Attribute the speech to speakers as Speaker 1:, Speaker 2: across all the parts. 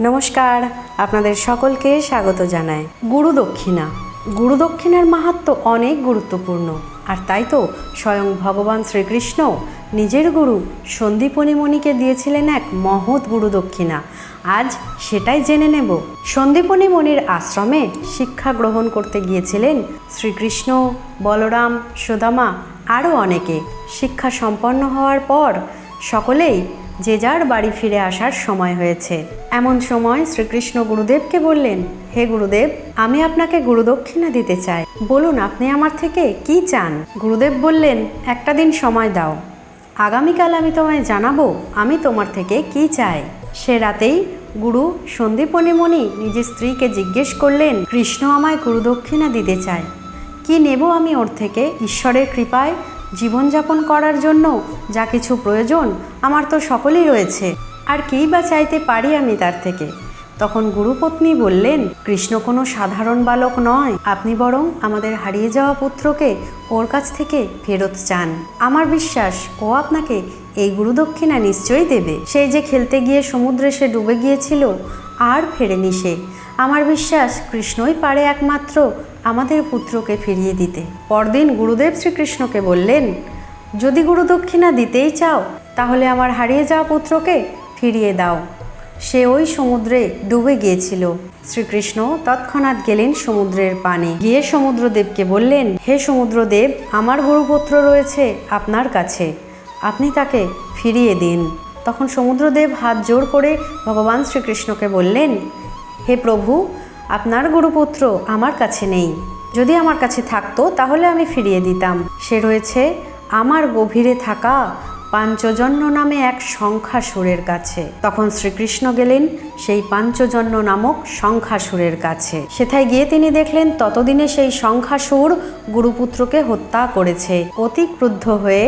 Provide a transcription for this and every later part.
Speaker 1: নমস্কার, আপনাদের সকলকে স্বাগত জানাই। গুরু দক্ষিণা। গুরু দক্ষিণার মাহাত্ম অনেক গুরুত্বপূর্ণ। আর তাই তো স্বয়ং ভগবান শ্রীকৃষ্ণ নিজের গুরু সন্দীপনী মণিকে দিয়েছিলেন এক মহৎ গুরু দক্ষিণা। আজ সেটাই জেনে নেব। সন্দীপনী মণির আশ্রমে শিক্ষা গ্রহণ করতে গিয়েছিলেন শ্রীকৃষ্ণ, বলরাম, সুদামা, আরও অনেকে। শিক্ষা সম্পন্ন হওয়ার পর সকলেই যে যার বাড়ি ফিরে আসার সময় হয়েছে। এমন সময় শ্রীকৃষ্ণ গুরুদেবকে বললেন, হে গুরুদেব, আমি আপনাকে গুরুদক্ষিণা দিতে চাই। বলুন আপনি আমার থেকে কি চান? গুরুদেব বললেন, একটা দিন সময় দাও। আগামীকাল আমি তোমায় জানাব আমি তোমার থেকে কি চাই। সে রাতেই গুরু সন্দীপনী মণি নিজের স্ত্রীকে জিজ্ঞেস করলেন, কৃষ্ণ আমায় গুরুদক্ষিণা দিতে চায়। কি নেব আমি ওর থেকে? ঈশ্বরের কৃপায় জীবনযাপন করার জন্য যা কিছু প্রয়োজন, আমার তো সকলেই রয়েছে। আর কী বা চাইতে পারি আমি তার থেকে? তখন গুরুপত্নী বললেন, কৃষ্ণ কোনো সাধারণ বালক নয়। আপনি বরং আমাদের হারিয়ে যাওয়া পুত্রকে ওর কাছ থেকে ফেরত চান। আমার বিশ্বাস, ও আপনাকে এই গুরুদক্ষিণা নিশ্চয়ই দেবে। সেই যে খেলতে গিয়ে সমুদ্রে সে ডুবে গিয়েছিল, আর ফেরেনি সে। আমার বিশ্বাস, কৃষ্ণই পারে একমাত্র আমাদের পুত্রকে ফিরিয়ে দিতে। পরদিন গুরুদেব শ্রীকৃষ্ণকে বললেন, যদি গুরু দক্ষিণা দিতেই চাও, তাহলে আমার হারিয়ে যাওয়া পুত্রকে ফিরিয়ে দাও। সে ওই সমুদ্রে ডুবে গিয়েছিল। শ্রীকৃষ্ণ তৎক্ষণাৎ গেলেন সমুদ্রের পানে। গিয়ে সমুদ্রদেবকে বললেন, হে সমুদ্রদেব, আমার গুরুপুত্র রয়েছে আপনার কাছে। আপনি তাকে ফিরিয়ে দিন। তখন সমুদ্রদেব হাত জোর করে ভগবান শ্রীকৃষ্ণকে বললেন, হে প্রভু আপনার গুরুপুত্র আমার কাছে নেই। যদি আমার কাছে থাকতো, তাহলে আমি ফিরিয়ে দিতাম। সে রয়েছে আমার গভীরে থাকা পাঞ্চজন্য নামে এক সংখ্যাসুরের কাছে। তখন শ্রীকৃষ্ণ গেলেন সেই পাঞ্চজন্য নামক সংখ্যাসুরের কাছে। সেথায় গিয়ে তিনি দেখলেন, ততদিনে সেই সংখ্যাসুর গুরুপুত্রকে হত্যা করেছে। অতি ক্রুদ্ধ হয়ে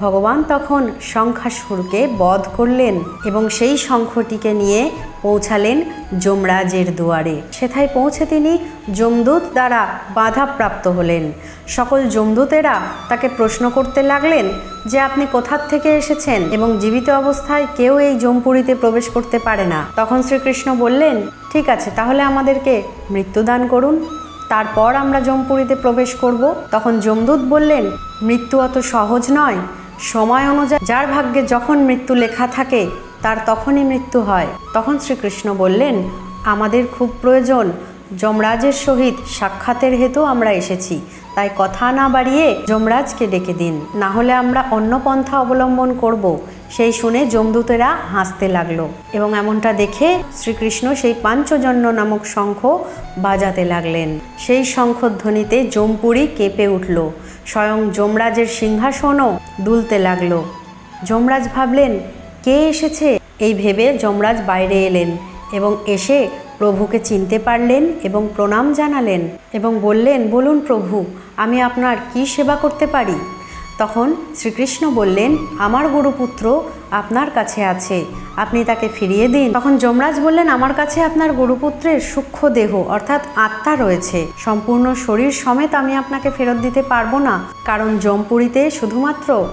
Speaker 1: ভগবান তখন শঙ্খাসুরকে বধ করলেন এবং সেই শঙ্খটিকে নিয়ে পৌঁছালেন যমরাজের দুয়ারে। সেথায় পৌঁছে তিনি যমদূত দ্বারা বাধাপ্রাপ্ত হলেন। সকল যমদূতেরা তাকে প্রশ্ন করতে লাগলেন যে, আপনি কোথার থেকে এসেছেন এবং জীবিত অবস্থায় কেউ এই জমপুরীতে প্রবেশ করতে পারে না? তখন শ্রীকৃষ্ণ বললেন, ঠিক আছে, তাহলে আমাদেরকে মৃত্যুদান করুন। তারপর আমরা জমপুরীতে প্রবেশ করব। তখন যমদূত বললেন, মৃত্যু অত সহজ নয়। সময় অনুযায়ী যার ভাগ্যে যখন মৃত্যু লেখা থাকে, তার তখনই মৃত্যু হয়। তখন শ্রীকৃষ্ণ বললেন, আমাদের খুব প্রয়োজন। যমরাজের সহিত সাক্ষাতের হেতু আমরা এসেছি। তাই কথা না বাড়িয়ে যমরাজকে ডেকে দিন। না হলে আমরা অন্য পন্থা অবলম্বন করব। সেই শুনে যমদূতেরা হাসতে লাগল এবং এমনটা দেখে শ্রীকৃষ্ণ সেই পাঞ্চজন্য নামক শঙ্খ বাজাতে লাগলেন। সেই শঙ্খধ্বনিতে যমপুরি কেঁপে উঠল। স্বয়ং যমরাজের সিংহাসনও দুলতে লাগল। যমরাজ ভাবলেন, কে এসেছে? এই ভেবে যমরাজ বাইরে এলেন এবং এসে প্রভুকে চিনতে পারলেন এবং প্রণাম জানালেন এবং বললেন, বলুন প্রভু, আমি আপনার কি সেবা করতে পারি? তখন শ্রীকৃষ্ণ বললেন, আমার গুরুপুত্র আপনার কাছে আছে, আপনি তাকে ফিরিয়ে দিন। তখন যমরাজ বললেন, আমার কাছে আপনার গুরুপুত্রের সূক্ষ্ম দেহ, অর্থাৎ আত্মা রয়েছে। সম্পূর্ণ শরীর সমেত আমি আপনাকে ফেরত দিতে পারব না, কারণ জমপুরীতে শুধুমাত্র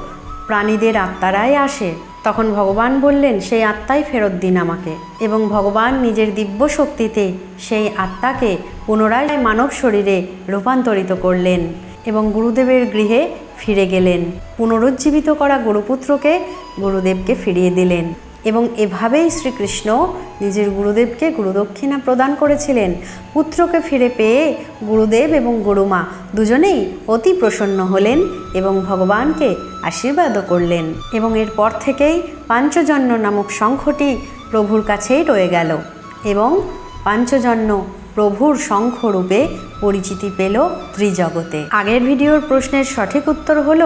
Speaker 1: প্রাণীদের আত্মারাই আসে। তখন ভগবান বললেন, সেই আত্মাই ফেরত দিন আমাকে। এবং ভগবান নিজের দিব্য শক্তিতে সেই আত্মাকে পুনরায় মানব শরীরে রূপান্তরিত করলেন এবং গুরুদেবের গৃহে ফিরে গেলেন। পুনরুজ্জীবিত করা গুরুপুত্রকে গুরুদেবকে ফিরিয়ে দিলেন এবং এভাবেই শ্রীকৃষ্ণ নিজের গুরুদেবকে গুরুদক্ষিণা প্রদান করেছিলেন। পুত্রকে ফিরে পেয়ে গুরুদেব এবং গুরুমা দুজনেই অতি প্রসন্ন হলেন এবং ভগবানকে আশীর্বাদও করলেন এবং এরপর থেকেই পাঞ্চজন্য নামক শঙ্খটি প্রভুর কাছেই রয়ে গেল এবং পাঞ্চজন্য প্রভুর শঙ্খরূপে পরিচিতি পেল ত্রিজগতে। আগের ভিডিওর প্রশ্নের সঠিক উত্তর হল,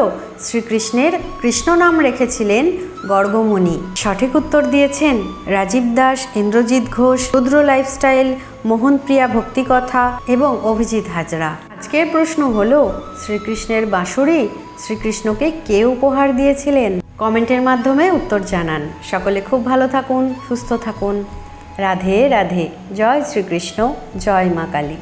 Speaker 1: শ্রীকৃষ্ণের কৃষ্ণ নাম রেখেছিলেন গর্গমুনি সঠিক উত্তর দিয়েছেন রাজীব দাস, ইন্দ্রজিৎ ঘোষ রুদ্র লাইফস্টাইল, মোহনপ্রিয়া ভক্তিকথা এবং অভিজিৎ হাজরা। আজকের প্রশ্ন হল, শ্রীকৃষ্ণের বাঁশুরি শ্রীকৃষ্ণকে কে উপহার দিয়েছিলেন? কমেন্টের মাধ্যমে উত্তর জানান। সকলে খুব ভালো থাকুন, সুস্থ থাকুন। রাধে রাধে। জয় শ্রীকৃষ্ণ জয় মা কালী।